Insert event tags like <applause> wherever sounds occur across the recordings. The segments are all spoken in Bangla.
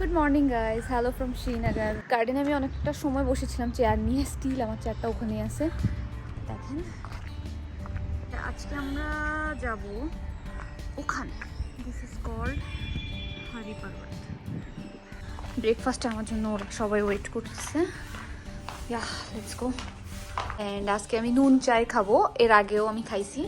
Good morning guys hello from Srinagar গার্ডেনে আমি অনেকটা সময় বসেছিলাম চেয়ার নিয়ে স্টিল আমার চেয়ারটা ওখানে আছে। দেখেন। আজকে আমরা যাব ওখানে। দিস ইজ কল্ড হারি পার্বত ব্রেকফাস্টে আমার জন্য ওরা সবাই ওয়েট করতেছে। ইয়া লেটস গো অ্যান্ড আজকে আমি নুন চাই খাব। এর আগেও আমি খাইছি।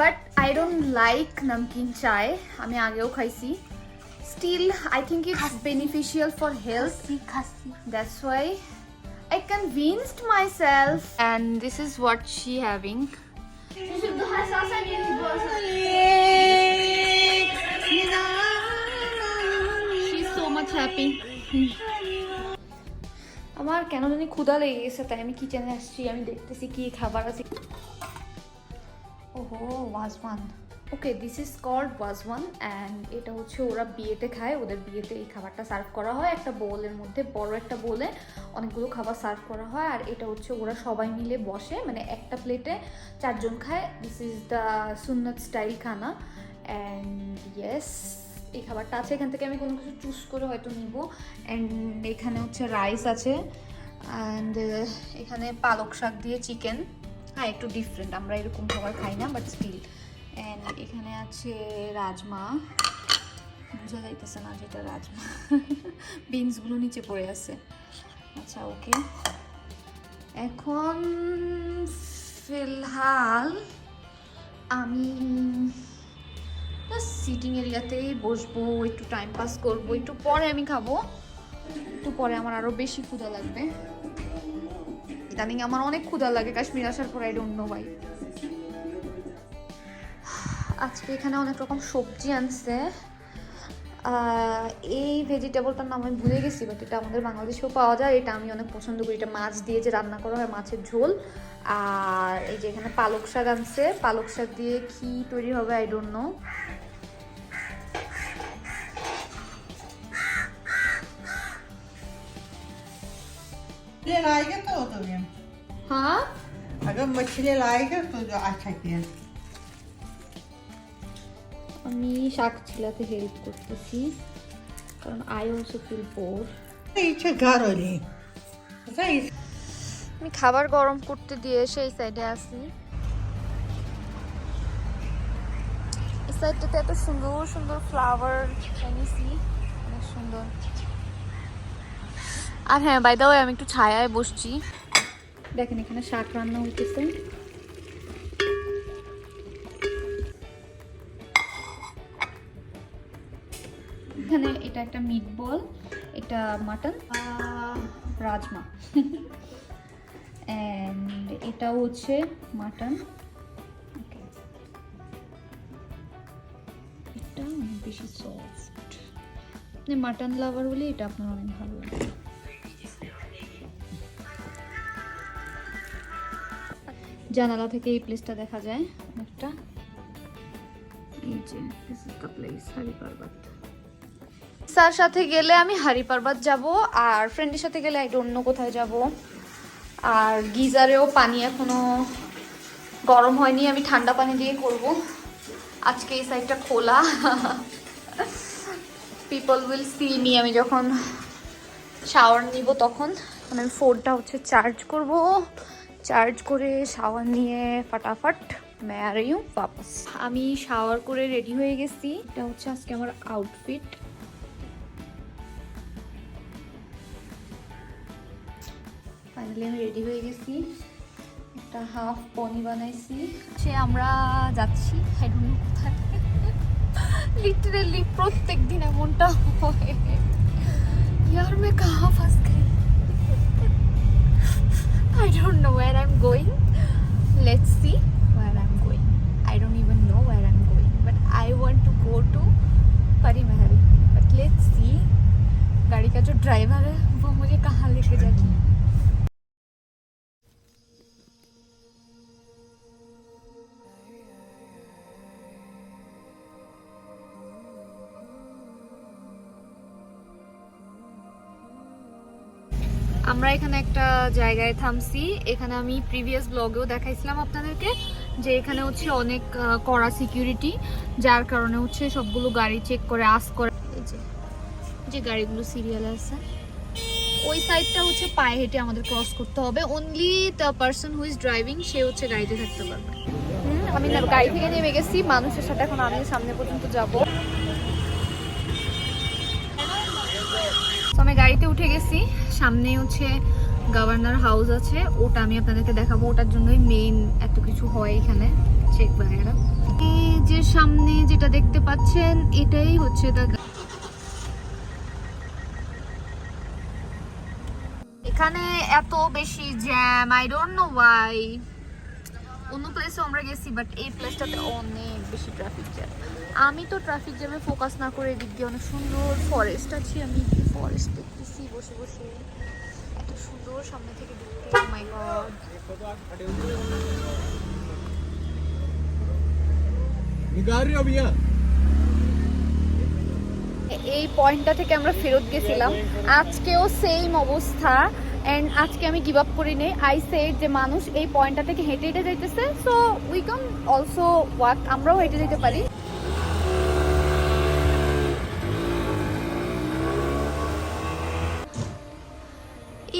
But I don't like namkeen. চায় আমি আগেও খাইছি। Still I think it's beneficial for health That's why I convinced myself, and this is what she having. She's so much happy. আমার কেন জানি ক্ষুধা লেগে গেছে তাই আমি কিচেনে আসছি আমি দেখতেছি কি খাবার আছে। ওহো wazwan. Okay this is called wazwan and এটা হচ্ছে ওরা বিয়েতে খায়। ওদের বিয়েতে এই খাবারটা সার্ভ করা হয়। একটা বোলের মধ্যে, বড় একটা বোলে, অনেকগুলো খাবার সার্ভ করা হয়। আর এটা হচ্ছে ওরা সবাই মিলে বসে মানে একটা প্লেটে চারজন খায়। দিস ইজ দ্য সুন্নত স্টাইল খানা। অ্যান্ড ইয়েস এই খাবারটা আছে। এখান থেকে আমি কোনো কিছু চুজ করে হয়তো নিব। অ্যান্ড এখানে হচ্ছে রাইস আছে। অ্যান্ড এখানে পালক শাক দিয়ে চিকেন হ্যাঁ একটু ডিফারেন্ট আমরা এরকম খাবার খাই না বাট স্টিল এখানে আছে রাজমা। বোঝা যাইতেছে না যেটা রাজমা। <laughs> বিনসগুলো নিচে পড়ে আছে। আচ্ছা ওকে। এখন ফিলহাল আমি সিটিং এরিয়াতেই বসবো, একটু টাইম পাস করব, একটু পরে আমি খাব। একটু পরে আমার আরও বেশি ক্ষুধা লাগবে। ইদানিং আমার অনেক ক্ষুধা লাগে, কাশ্মীর আসার পর আই ডোন্ট নো ভাই আজকে এখানে অনেক রকম সবজি আনছে আহ, এই ভেজিটেবলটার নাম আমি ভুলে গেছি বাট এটা আমাদের বাংলাদেশেও পাওয়া যায় এটা আমি অনেক পছন্দ করি এটা মাছ দিয়ে যে রান্না করা হয় মাছের ঝোল আর এই যে এখানে পালক শাক আনছে পালক শাক দিয়ে কি তৈরি হবে আই ডোন্ট নো मछली लाएगा तो तुम्हें হ্যাঁ अगर मछली लाएगा तो जो अच्छा किया আমি শাক ছিলাতে হেল্প করতেছি কারণ আই অলসো ফিল বোর আমি খাবার গরম করতে দিয়ে সেই সাইডে আসি এই সাইডটাতে এত সুন্দর সুন্দর ফ্লাওয়ার এনেছি অনেক সুন্দর। আর হ্যাঁ বাইদাও আমি একটু ছায়ায় বসছি। দেখেন এখানে শাক রান্না হইতেছে। একটা মিট বল এটা মাটন রাজমা। অ্যান্ড এটাও হচ্ছে মাটন এটা বেশি সফট মাটন লাভার বলে এটা আপনার অনেক ভালো লাগে। জানালা থেকে এই প্লেসটা দেখা যায় অনেকটা। এই যে প্লেস হারি পর্বত স্যার সাথে গেলে আমি হারি পার্বত যাব, আর ফ্রেন্ডের সাথে গেলে একটু অন্য কোথায় যাব। আর গিজারেও পানি এখনও গরম হয়নি, আমি ঠান্ডা পানি দিয়ে করব। আজকে এই সাইডটা খোলা। পিপল উইল সি মি আমি যখন শাওয়ার নিব তখন। মানে আমি ফোনটা হচ্ছে চার্জ করব। চার্জ করে শাওয়ার নিয়ে ফাটাফাট আমি শাওয়ার করে রেডি হয়ে গেছি। এটা হচ্ছে আজকে আমার আউটফিট ফাইনালি আমি রেডি হয়ে গেছি একটা হাফ পনি বানাইছি সে আমরা যাচ্ছি হাইডুন কোথায় লিটারেলি প্রত্যেক দিন এমনটা হয় यार मैं कहाँ फंस गई I don't know where I'm going. Let's see where I'm going. I don't even know where I'm going, but I want to go to Pari Mahal. But let's see. गाड़ी का जो ड्राइवर है वो मुझे कहाँ लेके जाएगी আমরা এখানে একটা জায়গায় থামছি। এখানে আমি প্রিভিয়াস ব্লগেও দেখাইছিলাম আপনাদেরকে যে এখানে হচ্ছে অনেক কড়া সিকিউরিটি যার কারণে হচ্ছে সবগুলো গাড়ি চেক করে আস করে। যে গাড়িগুলো সিরিয়াল আছে। ওই সাইডটা হচ্ছে পায়ে হেঁটে আমাদের ক্রস করতে হবে। Only the person who is driving সে হচ্ছে গাড়িতে থাকতে পারবে। আমি গাড়ি থেকে নেমে গেছি। মানুষের সাথে এখন আমি সামনে পর্যন্ত যাব তো আমি গাড়িতে উঠে গেছি। সামনে হচ্ছে গভর্নর হাউস আছে। ওটা আমি আপনাদেরকে দেখাবো। ওটার জন্যই মেইন এত কিছু হয় এখানে। চেক বাগেরা। এই যে সামনে যেটা দেখতে পাচ্ছেন, এটাই হচ্ছে দ্য এখানে এত বেশি jam I don't know why অন্য প্লেসে আমরা গেছি বাট এই প্লেসটাতে অনেক বেশি ট্রাফিক জ্যাম আমি তো ট্রাফিক জ্যামে ফোকাস না করে এদিক দিয়ে অনেক সুন্দর ফরেস্ট আছি আমি ফরেস্ট দেখতেছি বসে বসে। এত সুন্দর সামনে থেকে oh এই পয়েন্টটা থেকে আমরা ফেরত গেছিলাম। আজকেও সেম অবস্থা। অ্যান্ড আজকে আমি গিভ আপ করি নেই আই সে যে মানুষ এই পয়েন্টটা থেকে হেঁটে হেঁটে যাইতেছে। So we can also walk আমরাও হেঁটে যেতে পারি।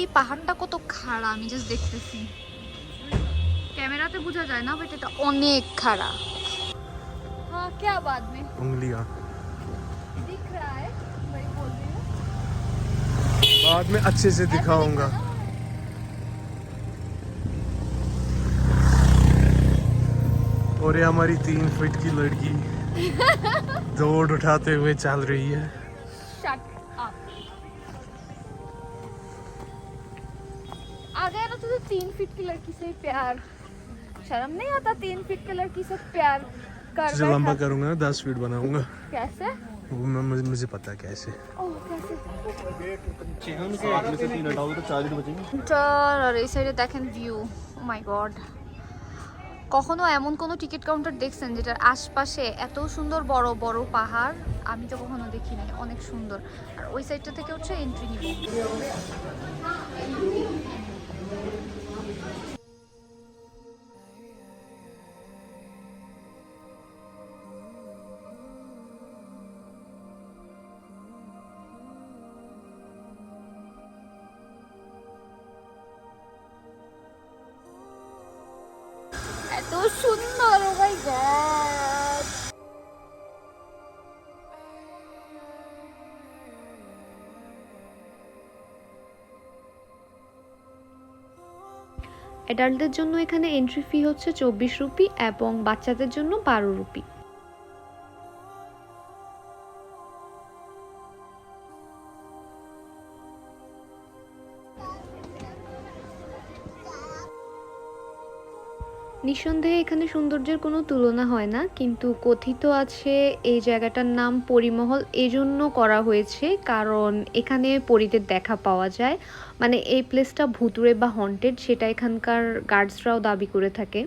এই পাহাড়টা কত খাড়া আমি জাস্ট দেখতেছি ক্যামেরাতে বোঝা যায় না বাট এটা অনেক খাড়া হ্যাঁ কে বাদ में उंगलियां दिख रहा है वही बोल रही हूँ बाद में अच्छे से दिखाऊंगा और ये हमारी तीन फीट की लड़की <laughs> दौड़ उठाते हुए चल रही है आ गया ना तुझे तीन फीट की लड़की से प्यार शर्म नहीं आता तीन फीट की लड़की से प्यार कर तुझे लंबा बैठा। करूंगा ना दस फीट बनाऊंगा कैसे वो मैं मुझे, मुझे पता है कैसे ओह कैसे में से तीन हटाओगे तो चार ही तो बचेंगे চল আর এই সাইডে দেখেন ভিউ মাই গড কখনো এমন কোনো টিকিট কাউন্টার দেখছেন যেটার আশপাশে এত সুন্দর বড় বড় পাহাড় আমি তো কখনো দেখিনি অনেক সুন্দর আর ওই সাইডটা থেকে হচ্ছে এন্ট্রি নিব অ্যাডাল্টদের জন্য এখানে এন্ট্রি ফি হচ্ছে চব্বিশ রুপি এবং বাচ্চাদের জন্য বারো রুপি। নিঃসন্দেহে এখানে সৌন্দর্যের কোনো তুলনা হয় না, কিন্তু কথিত আছে এই জায়গাটার নাম পরিমহল এজন্য করা হয়েছে কারণ এখানে পরীদের দেখা পাওয়া যায়। মানে এই প্লেসটা ভুতুরে বা হন্টেড সেটা এখানকার গার্ডসরাও দাবি করে থাকে।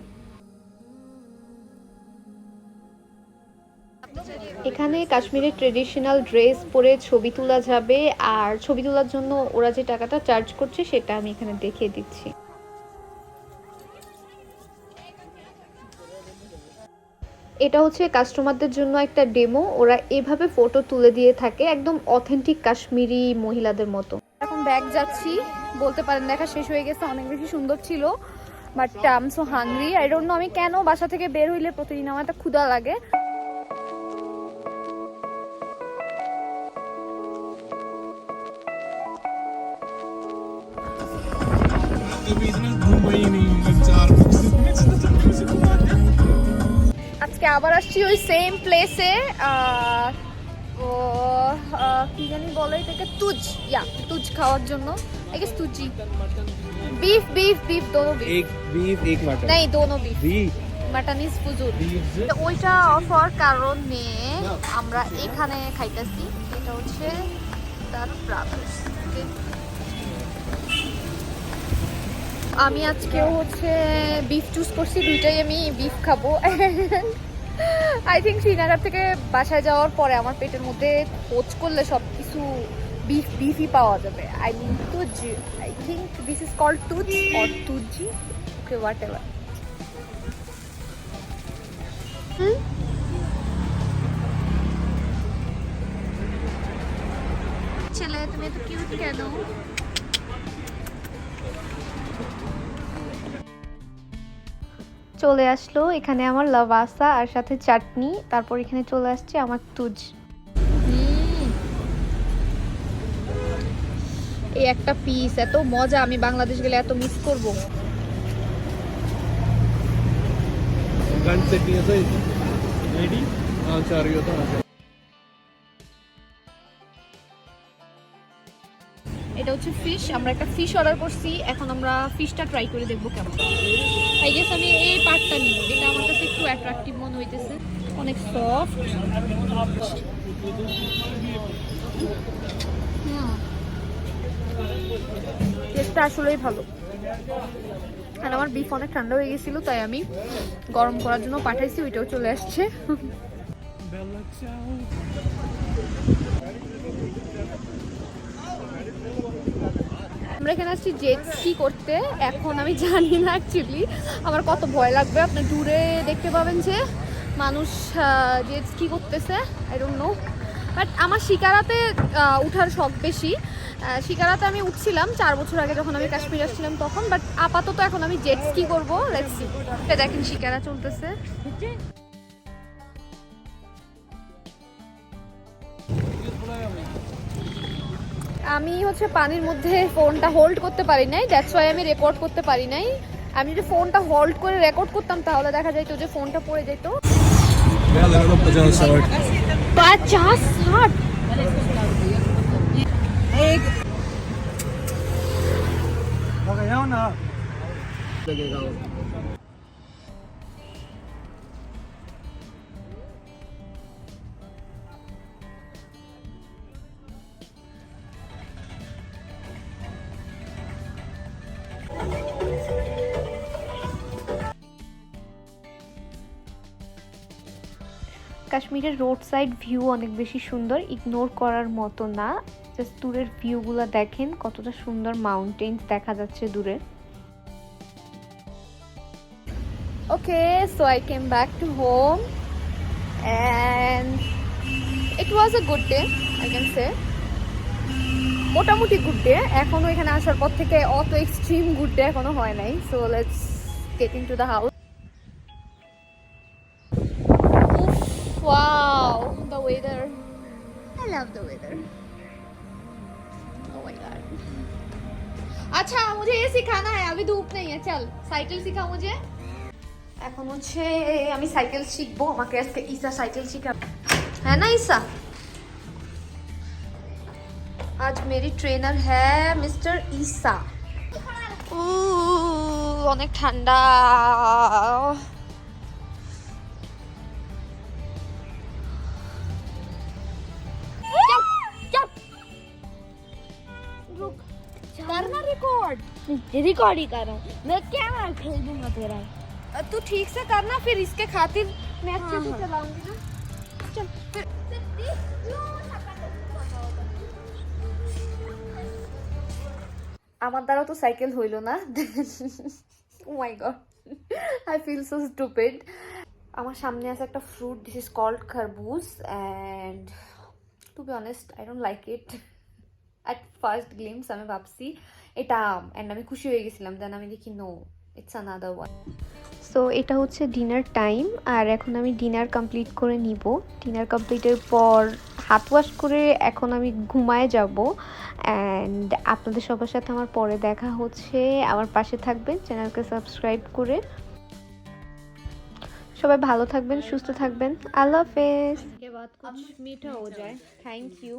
এখানে কাশ্মীরের ট্রেডিশনাল ড্রেস পরে ছবি তোলা যাবে, আর ছবি তোলার জন্য ওরা যে টাকাটা চার্জ করছে সেটা আমি এখানে দেখিয়ে দিচ্ছি। এটা হচ্ছে কাস্টমারদের জন্য একটা ডেমো ওরা এভাবে ফটো তুলে দিয়ে থাকে একদম অথেন্টিক কাশ্মীরি মহিলাদের মতো। এখন ব্যাগ যাচ্ছি বলতে পারেন দেখা শেষ হয়ে গেছে অনেক বেশি সুন্দর ছিল but I'm so hungry I don't know আমি কেন বাসা থেকে বের হইলে প্রতিদিন আমার একটা ক্ষুধা লাগে। আবার আসছি ওই সেম প্লেসে ও কি জানি বলে এটাকে? তুজ ইয়া তুজ খাওয়ার জন্য। I guess তুজি। Beef beef beef দোনো বিফ এক বিফ এক মাটন নাই দোনো বিফ বিফ মাটন ইজ ফুজুর ওইটা অফার কারণে আমরা এখানে খাইতাছি। এটা হচ্ছে তার ব্রাদার্স আমি আজকেও হচ্ছে বিফ চুজ করছি দুইটাই আমি বিফ খাব। <laughs> আই থিঙ্ক শ্রীনগর থেকে বাসায় যাওয়ার পরে আমার পেটের মধ্যে খোঁজ করলে সব কিছু বিফ বিফই পাওয়া যাবে। I mean Tuz I think this is called Tuz or তুজি okay whatever ছেলে তুমি এত কিউট কেন চলে আসলো এখানে আমার লাভাসা আর সাথে চাটনি। তারপর এখানে চলে আসছে আমার তুজ। এই একটা পিস এত মজা আমি বাংলাদেশ গেলে এত মিস করব। গান সেটিং আছে রেডি আচ্ছা আর ইয়োটা আছে। হচ্ছে ফিশ আমরা একটা ফিশ অর্ডার করছি, এখন আমরা ফিশটা ট্রাই করে দেখব কেমন আই গেস আমি এই পার্টটা নিব, এটা আমার কাছে একটু অ্যাট্রাকটিভ মনে হইতেছে। অনেক সফট টেস্টটা আসলেই ভালো। আর আমার বিফ অনেক ঠান্ডা হয়ে গেছিল, তাই আমি গরম করার জন্য পাঠাইছি, ওইটাও চলে আসছে। আমরা এখানে আসছি জেট স্কি করতে। এখন আমি জানি না অ্যাকচুয়ালি আমার কত ভয় লাগবে। আপনি দূরে দেখতে পাবেন যে মানুষ জেট স্কি করতেছে। আই ডোন্ট নো বাট আমার শিকারাতে উঠার শখ বেশি। শিকারাতে আমি উঠছিলাম চার বছর আগে যখন আমি কাশ্মীর আসছিলাম তখন। বাট আপাতত এখন আমি জেট স্কি করব লেটস দেখেন শিকারা চলতেছে। আমি হচ্ছে পানির মধ্যে ফোনটা হোল্ড করতে পারি নাই দ্যাটস ওয়াই আমি রেকর্ড করতে পারি নাই আমি যদি ফোনটা হোল্ড করে রেকর্ড করতাম তাহলে দেখা যাইতো যে ফোনটা পড়ে যেত मैं लगा रहा কাশ্মীরের রোড সাইড ভিউ অনেক বেশি সুন্দর ইগনোর করার মতো না। জাস্ট দূরের ভিউগুলো দেখেন, কতটা সুন্দর মাউন্টেন্স দেখা যাচ্ছে দূরে। Okay so I came back to home and it was a good day I can say মোটামুটি গুড ডে এখনও এখানে আসার পর থেকে অত এক্সট্রিম গুড ডে এখনও হয় নাই। So let's get to the house love the weather. Oh my god. अच्छा मुझे ये सिखाना है अभी धूप नहीं है चल साइकिल सिखा मुझे এখন হচ্ছে আমি সাইকেল শিখবো আমাকে আজকে ঈসা সাইকেল শিখাবে হ্যাঁ না ঈসা आज मेरी ट्रेनर है मिस्टर ঈসা উহ, অনেক ঠান্ডা रिकॉर्ड रिकॉर्ड ही कर रहा हूँ मैं कैमरा खेल दूंगा तेरा तू ठीक से करना फिर इसके खातिर मैं अच्छे हाँ, से हाँ। चलाऊंगी ना चल फिर আমার দ্বারা তো সাইকেল হইলো না oh my god I feel so stupid আমার সামনে আছে একটা fruit this is called kharbuj and to be honest I don't like it at first glimpse আমি ভাবছি এটা আম অ্যান্ড আমি খুশি হয়ে গেছিলাম দেন আমি দেখি no it's another one so এটা হচ্ছে ডিনার টাইম আর এখন আমি ডিনার কমপ্লিট করে নিব ডিনার কমপ্লিটের পর হাত ওয়াশ করে এখন আমি ঘুমায় যাব অ্যান্ড আপনাদের সবার সাথে আমার পরে দেখা হচ্ছে আমার পাশে থাকবেন চ্যানেলকে সাবস্ক্রাইব করে সবাই ভালো থাকবেন সুস্থ থাকবেন আল্লাহ হাফেজ के बाद कुछ मीठा हो जाए थैंक यू